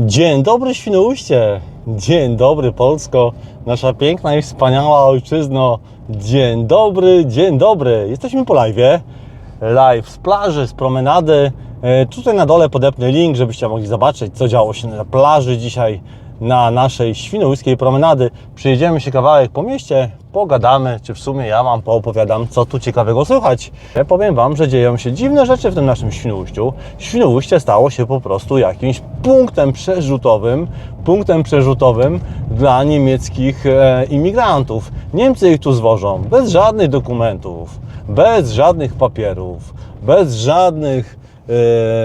Dzień dobry Świnoujście, dzień dobry Polsko, nasza piękna i wspaniała ojczyzno. Dzień dobry, dzień dobry. Jesteśmy po live'ie, live z plaży, z promenady. E, Tutaj na dole podepnę link, żebyście mogli zobaczyć, co działo się na plaży dzisiaj na naszej świnoujskiej promenady. Przyjedziemy się kawałek po mieście, pogadamy, czy w sumie ja Wam poopowiadam, co tu ciekawego słychać. Ja powiem Wam, że dzieją się dziwne rzeczy w tym naszym Świnoujściu. Świnoujście stało się po prostu jakimś punktem przerzutowym, punktem przerzutowym dla niemieckich e, imigrantów. Niemcy ich tu zwożą bez żadnych dokumentów, bez żadnych papierów, bez żadnych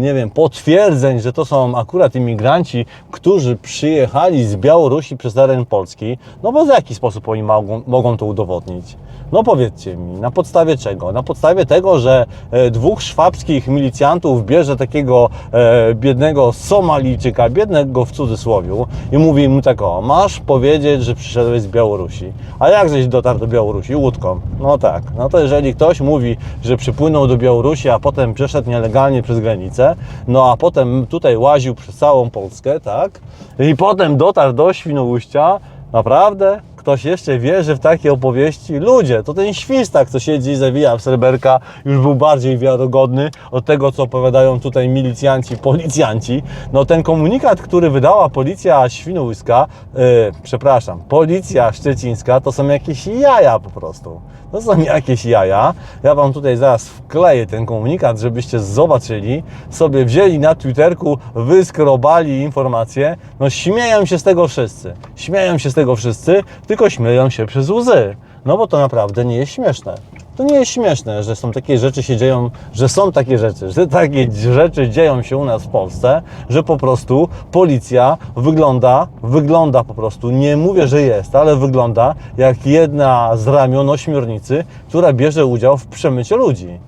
nie wiem, potwierdzeń, że to są akurat imigranci, którzy przyjechali z Białorusi przez teren Polski, no bo w jaki sposób oni mogą, mogą to udowodnić? No powiedzcie mi, na podstawie czego? Na podstawie tego, że e, dwóch szwabskich milicjantów bierze takiego e, biednego Somalijczyka, biednego w cudzysłowiu i mówi mu tak o, masz powiedzieć, że przyszedłeś z Białorusi. A jak żeś dotarł do Białorusi? Łódką. No tak. No to jeżeli ktoś mówi, że przypłynął do Białorusi, a potem przeszedł nielegalnie przez granicę, no a potem tutaj łaził przez całą Polskę, tak? I potem dotarł do Świnoujścia, naprawdę? Ktoś jeszcze wierzy w takie opowieści? Ludzie, to ten świstak, co siedzi i zawija w sreberka, już był bardziej wiarygodny od tego, co opowiadają tutaj milicjanci, policjanci. No ten komunikat, który wydała policja świnoujska, yy, przepraszam, policja szczecińska, to są jakieś jaja po prostu. To są jakieś jaja. Ja Wam tutaj zaraz wkleję ten komunikat, żebyście zobaczyli, sobie wzięli na Twitterku, wyskrobali informacje. No śmieją się z tego wszyscy. Śmieją się z tego wszyscy, tylko śmieją się przez łzy. No bo to naprawdę nie jest śmieszne. To nie jest śmieszne, że są takie rzeczy się dzieją, że są takie rzeczy, że takie rzeczy dzieją się u nas w Polsce, że po prostu policja wygląda, wygląda po prostu, nie mówię, że jest, ale wygląda jak jedna z ramion ośmiornicy, która bierze udział w przemycie ludzi.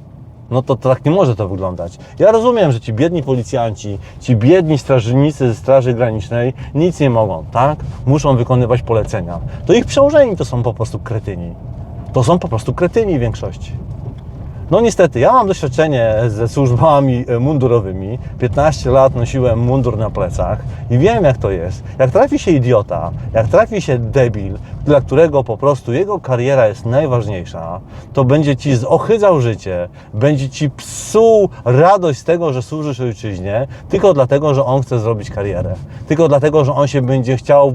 No to tak nie może to wyglądać. Ja rozumiem, że ci biedni policjanci, ci biedni strażnicy ze Straży Granicznej nic nie mogą, tak? Muszą wykonywać polecenia. To ich przełożeni to są po prostu kretyni. To są po prostu kretyni w większości. No niestety, ja mam doświadczenie ze służbami e, mundurowymi. 15 lat nosiłem mundur na plecach i wiem jak to jest. Jak trafi się idiota, jak trafi się debil, dla którego po prostu jego kariera jest najważniejsza, to będzie ci zohydzał życie, będzie ci psuł radość z tego, że służysz ojczyźnie, tylko dlatego, że on chce zrobić karierę. Tylko dlatego, że on się będzie chciał e,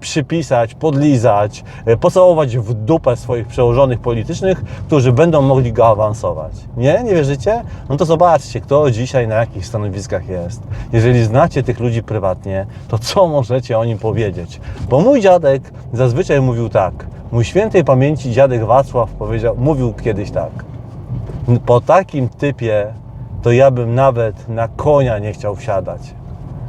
przypisać, podlizać, e, pocałować w dupę swoich przełożonych politycznych, którzy będą mogli go awansować. Nie? Nie wierzycie? No to zobaczcie, kto dzisiaj na jakich stanowiskach jest. Jeżeli znacie tych ludzi prywatnie, to co możecie o nim powiedzieć? Bo mój dziadek zazwyczaj mówił tak. Mój świętej pamięci dziadek Wacław powiedział, mówił kiedyś tak. Po takim typie to ja bym nawet na konia nie chciał wsiadać.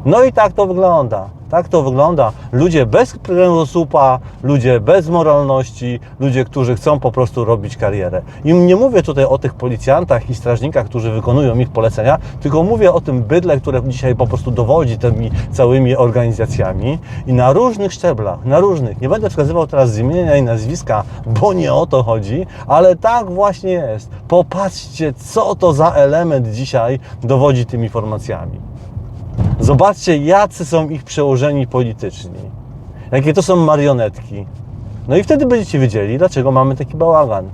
No i tak to wygląda. Tak to wygląda. Ludzie bez kręgosłupa, ludzie bez moralności, ludzie, którzy chcą po prostu robić karierę. I nie mówię tutaj o tych policjantach i strażnikach, którzy wykonują ich polecenia, tylko mówię o tym bydle, które dzisiaj po prostu dowodzi tymi całymi organizacjami i na różnych szczeblach, na różnych. Nie będę wskazywał teraz z imienia i nazwiska, bo nie o to chodzi, ale tak właśnie jest. Popatrzcie, co to za element dzisiaj dowodzi tymi informacjami. Zobaczcie, jacy są ich przełożeni polityczni. Jakie to są marionetki. No i wtedy będziecie wiedzieli, dlaczego mamy taki bałagan.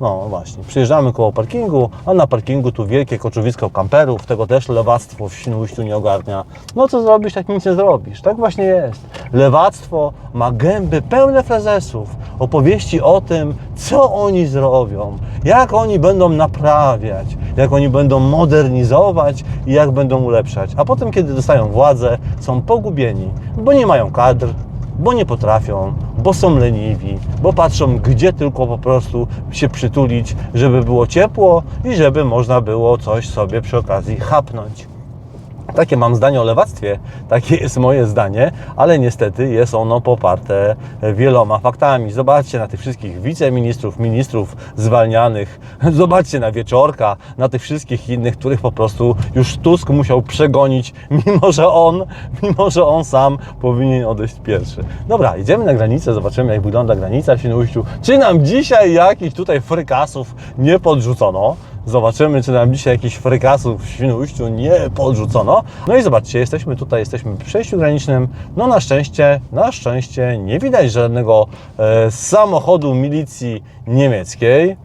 No właśnie, przyjeżdżamy koło parkingu, a na parkingu tu wielkie koczowisko kamperów, tego też lewactwo w Świnoujściu nie ogarnia. No co zrobisz, tak nic nie zrobisz. Tak właśnie jest. Lewactwo ma gęby pełne frazesów, opowieści o tym, co oni zrobią, jak oni będą naprawiać, jak oni będą modernizować i jak będą ulepszać. A potem, kiedy dostają władzę, są pogubieni, bo nie mają kadr, bo nie potrafią, bo są leniwi, bo patrzą, gdzie tylko po prostu się przytulić, żeby było ciepło i żeby można było coś sobie przy okazji chapnąć. Takie mam zdanie o lewactwie, takie jest moje zdanie, ale niestety jest ono poparte wieloma faktami. Zobaczcie na tych wszystkich wiceministrów, ministrów zwalnianych, zobaczcie na Wieczorka, na tych wszystkich innych, których po prostu już Tusk musiał przegonić, mimo że on, mimo że on sam powinien odejść pierwszy. Dobra, idziemy na granicę, zobaczymy jak wygląda granica w Świnoujściu. Czy nam dzisiaj jakichś tutaj frykasów nie podrzucono? Zobaczymy, czy nam dzisiaj jakichś frykasów w Świnoujściu nie podrzucono. No i zobaczcie, jesteśmy tutaj, jesteśmy przy przejściu granicznym. No na szczęście, na szczęście nie widać żadnego e, samochodu milicji niemieckiej.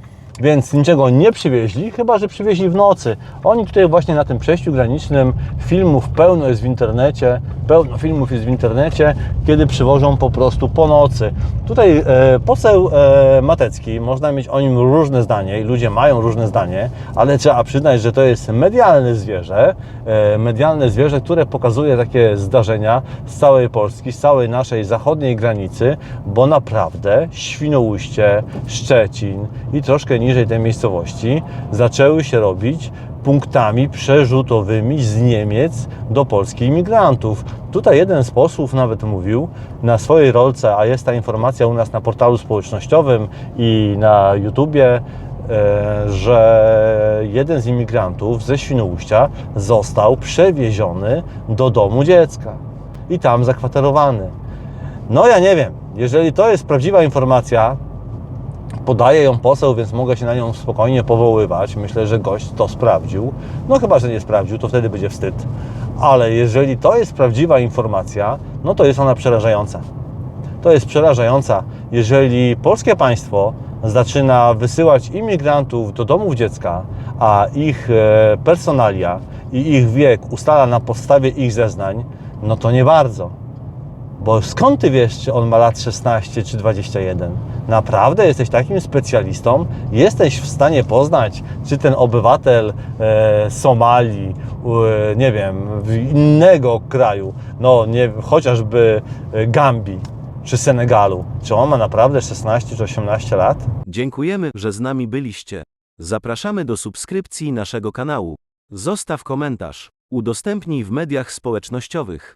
Więc niczego nie przywieźli, chyba że przywieźli w nocy. Oni tutaj właśnie na tym przejściu granicznym filmów pełno jest w internecie, pełno filmów jest w internecie, kiedy przywożą po prostu po nocy. Tutaj e, poseł e, Matecki, można mieć o nim różne zdanie i ludzie mają różne zdanie, ale trzeba przyznać, że to jest medialne zwierzę, e, medialne zwierzę, które pokazuje takie zdarzenia z całej Polski, z całej naszej zachodniej granicy, bo naprawdę Świnoujście, Szczecin i troszkę niżej te miejscowości zaczęły się robić punktami przerzutowymi z Niemiec do Polski imigrantów. Tutaj jeden z posłów nawet mówił na swojej rolce, a jest ta informacja u nas na portalu społecznościowym i na YouTubie, e, że jeden z imigrantów ze Świnoujścia został przewieziony do domu dziecka i tam zakwaterowany. No ja nie wiem, jeżeli to jest prawdziwa informacja, podaje ją poseł, więc mogę się na nią spokojnie powoływać. Myślę, że gość to sprawdził. No chyba, że nie sprawdził, to wtedy będzie wstyd. Ale jeżeli to jest prawdziwa informacja, no to jest ona przerażająca. To jest przerażająca, jeżeli polskie państwo zaczyna wysyłać imigrantów do domów dziecka, a ich e, personalia i ich wiek ustala na podstawie ich zeznań, no to nie bardzo. Bo skąd ty wiesz, czy on ma lat 16 czy 21? Naprawdę jesteś takim specjalistą? Jesteś w stanie poznać, czy ten obywatel e, Somalii, e, nie wiem, innego kraju, no nie, chociażby e, Gambii czy Senegalu, czy on ma naprawdę 16 czy 18 lat? Dziękujemy, że z nami byliście. Zapraszamy do subskrypcji naszego kanału. Zostaw komentarz. Udostępnij w mediach społecznościowych.